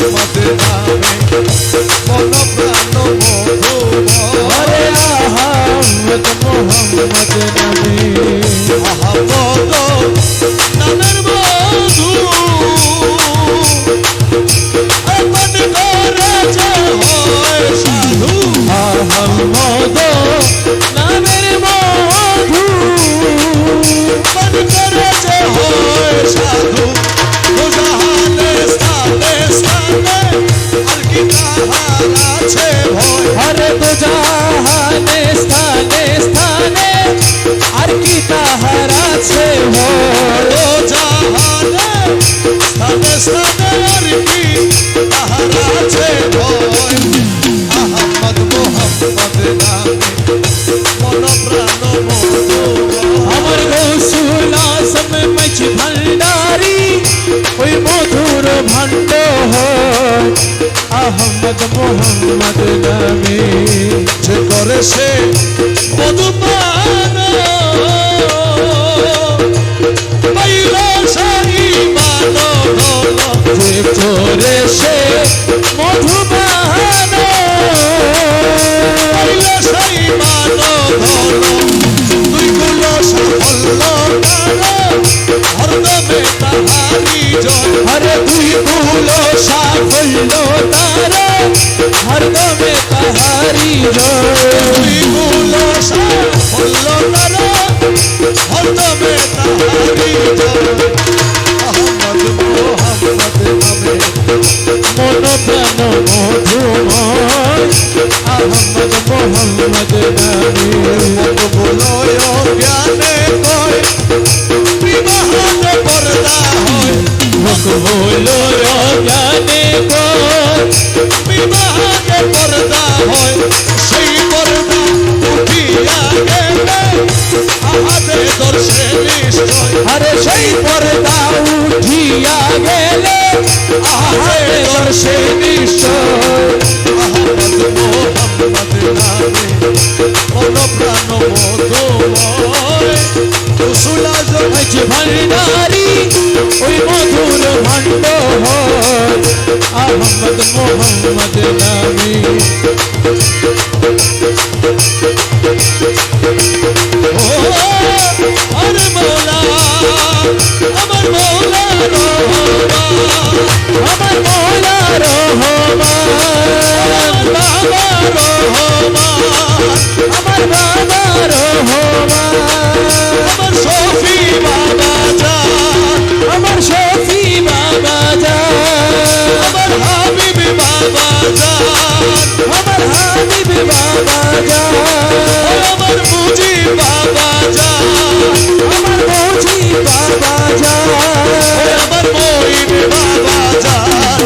নামে মন প্রাণ হরে আহমদ মোহাম্মদ নবী নামের মধু আহমদ মোহাম্মদ নামে যে করে সে জ্ঞানে গো। বিবাহনে পর্দা হয় সেই পর্দা উঠিয়া গেলে আহাদে দর্শে নিশ্চয়। আরে সেই পর্দা উঠিয়া গেলে আহারে দর্শে নিশ্চয়। আহমদ মোহাম্মদ নামে। প্রাণ মধুময়। কুসুলা আজ ভান্ডারি। ওই মধুর হয়। আহমদ মোহাম্মদ নামে। আমার মৌলা আমার মৌলা আমার মৌলা রহমান বাবা রহমান, আমার বাবা রহমান, আমার সফি বাবা। বাবা জান আমার হাবিব বাবা মুজি বাবা জান আমার মৌজি বাবা জান আমার মইন বাবা জান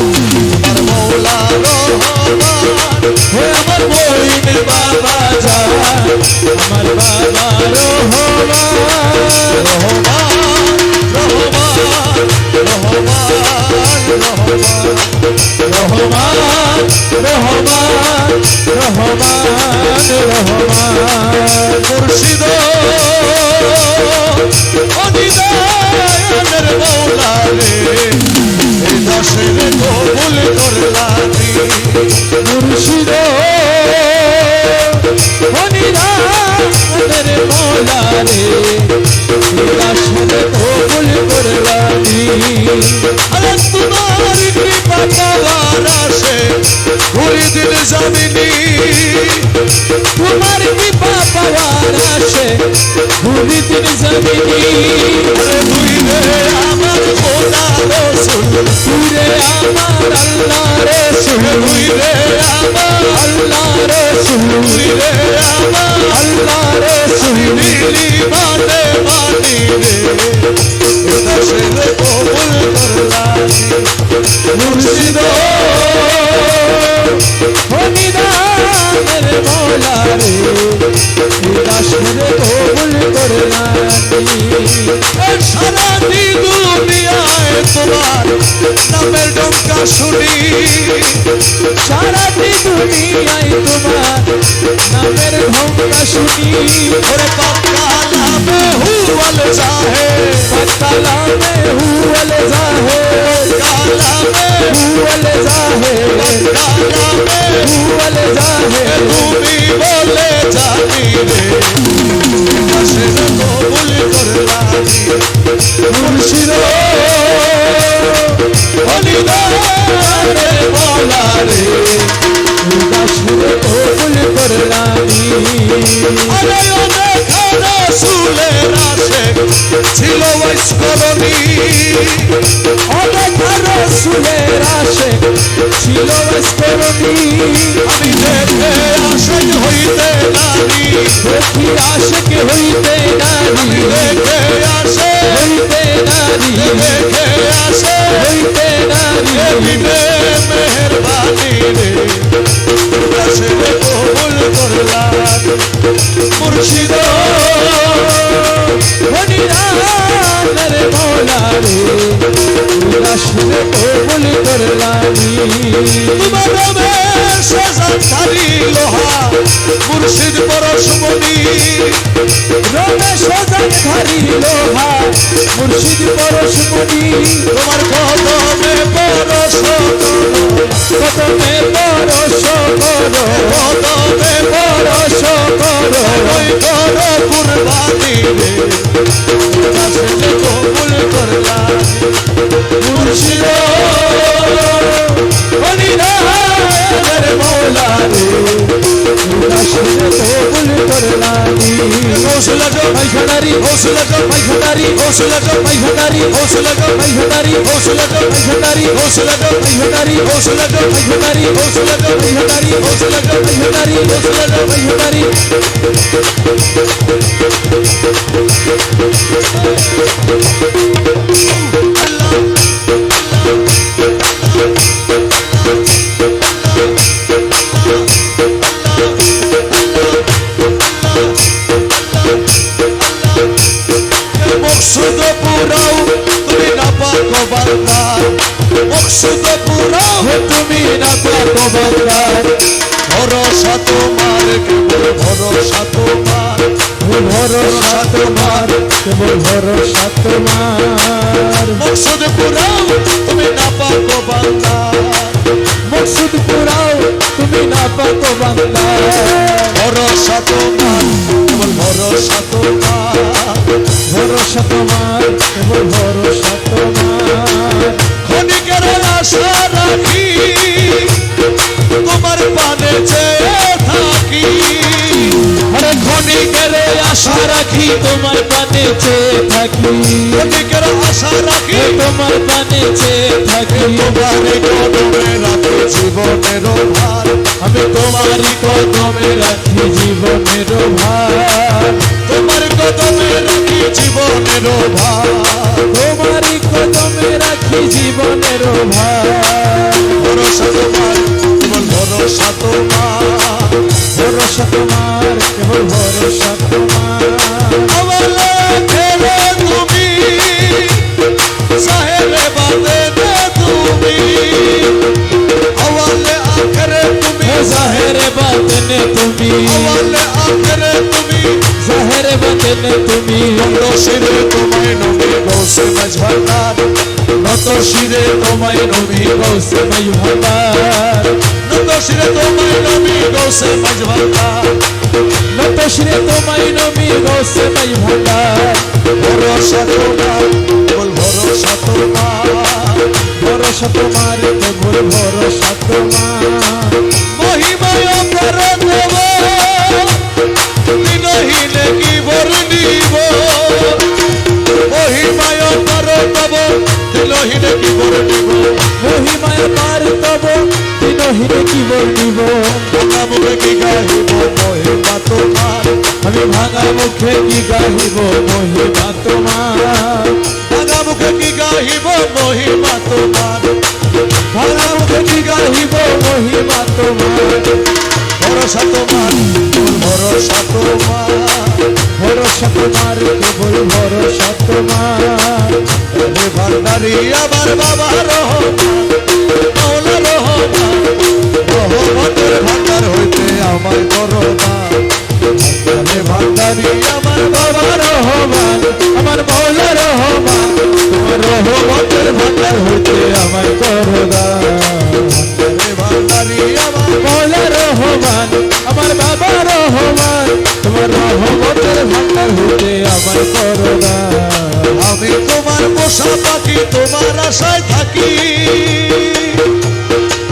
আমার মুর্শিদ অনিদানের মৌলা রে এই কবুল করলানি মুর্শিদ হনিদানের মৌলা রে দাসনে কবুল করলানি আরে তোমার কৃপা পাওয়ার আসে। ঘুরি দিন জামিনী তোমার কৃপা পাওয়ার আসে ভূমি দিন জমিনি রসুল সুরে আমার আল্লাহ রে আমার আল্লাহ রসুল তুই রে আমার আল্লাহ রে এ কবুল করলানি মুর্শিদ হনিদানের মৌলা রে দাসরে কবুল করলানি তোমার নামের ডঙ্কা শুনি সারাটি দুনিয়ায় তোমার নামের ঘন্টা শুনি ওরে পাকালামে হুয়াল চাহে কালামে হুয়াল জাহে কালামে হুয়াল জাহে কালামে হুয়াল জাহে তুমি ছিল বৈষ্করণী অনেক রসুলের আসে, ছিল স্মরণী আমি দেখে আশাই হইতে নারী, দেখি আশেক হইতে নারী। দেখে আসে, হইতে নারী। দেখে আসে, হইতে নারী। মেহরবানি রে মুর্শিদ পরশমণি রমে সজান ধারি লোহা মুর্শিদ পরশমণি তোমার কদমে পরশ কদমে পরশ করো। কদমে পরশ করো। ওই কর কুরবানি রে কাছে কবুল করলাম মুর্শিদ হরিরানের মৌলা রে হৌসলা জো পাইখানারি হৌসলা জো পাইখানারি হৌসলা জো পাইখানারি হৌসলা জো পাইখানারি হৌসলা জো পাইখানারি হৌসলা জো পাইখানারি হৌসলা জো পাইখানারি হৌসলা জো পাইখানারি হৌসলা জো পাইখানারি হৌসলা জো পাইখানারি মকসুদ ভরসা তোমার কেবল ভরসা তোমার মকসুদ পুরাও তুমি না পাকো বান্দা। মকসুদ পুরাও তুমি না পাবো বান্দার ভরসা তোমার কেবল ভরসা তোমার ভরসা তোমার কেবল ভরসা তোমার ক্ষণিকের আশা রাখি তোমার পানে চেয়ে আশা রাখি তোমার পানে চেয়ে থাকি। ক্ষণিকের আশা রাখি। তোমার পানে চেয়ে থাকি। তোমার কদমে রাখি জীবনের ভার। আমি তোমারই কদমে রাখি জীবনের ভার। তোমার কদমে রাখি জীবনের ভার। তোমারই কদমে রাখি জীবনের ভার। ভরসা তোমার ভরসা তোমার। ভরসা তোমার, কেবল ভরসা তোমার। তুমি, সাহেবে বাদে তুমি। আওয়ালে আখরে তুমি জাহেরে বাতনে তুমি। আওয়ালে আখরে তুমি তোমায় নবী গৌসে মজভার নত শিরে তোমায় নবী গৌসে মাই ভান্ডার নত শিরে তোমায় নবী গৌসে মজভার নত শ্রী তোমায় নবী গৌসে মাই ভান্ডার ভরসা তোমার বল ভরসা তোমার ভরসা তোমার কেবল ভরসা তোমার মহিমায় কর দেব দিনহীনে কি বর্ণিব মহিমায় কি মহিমায় পার তব দিনহীনে কি বর্ণিব ভাঙা মুখে কি গাহিব? মহিমা তোমার। আমি ভাঙা মুখে কি গাহিব? মহিমা তোমার। ভাঙা মুখে কি গাহিব? মহিমা তোমার। ভাঙা মুখে কি গাহিব? মহিমা তোমার। ভরসা তোমার ভরসা তোমার। ভরসা তোমার কেবল ভরসা তোমার। রে ভান্ডারি আমার বাবা রহমান মৌলা রহমান। রহমতের ভান্ডার হইতে আমায় করোনা ভান্ডারে ভান্ডারি আমার বাবা রহমান, আমার মৌলা রহমান। তোমার রহমতের ভান্ডার হইতে আমায় করোনা ভান্ডারে ভান্ডারি আমার মৌলা রহমান, আমার বাবা রহমান। তোমার রহমতের ভান্ডার হইতে আমায় আমি তোমার পোষা পাখি তোমার আশায় থাকি।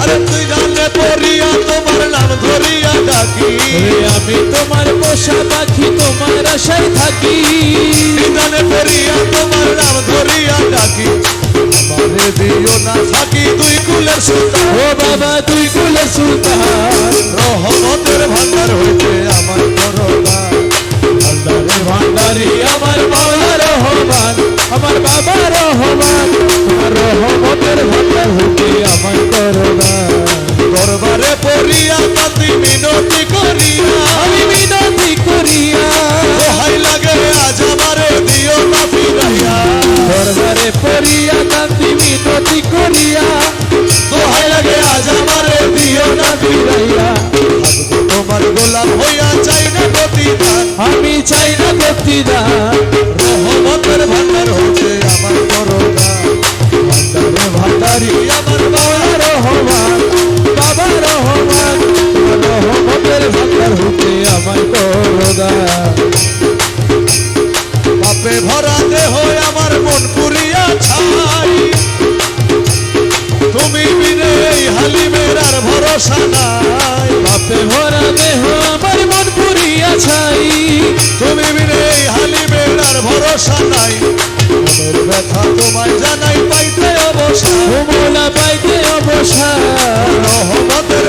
আরে তুই জানলে পড়িয়া তোমার নাম ধরিয়া ডাকি। আমি তোমার পোষা পাখি তোমার আশায় থাকি। জানে পড়িয়া তোমার নাম ধরিয়া ডাকি। আমারে দিও না থাকি দুই কুলের সুলতান। ও বাবা তুই কুলে সুলতান। রহমতের ভান্ডার হইতে করিয়া আমি মিনতি করিয়া। দোহাই লাগে আজ আমারে দিও না ফিরাইয়া দরবারে পড়িয়া কান্দি মিনতি করিয়া। দোহাই লাগে আজ আমারে দিও না ফিরাইয়া তোমার গোলাম হইয়া চাই না প্রতিদান। আমি চাই না প্রতিদান। ভরসা নাই। মনের ব্যথা তোমায় জানাই পাইতে অবসা পাইতে অবসা রহমতের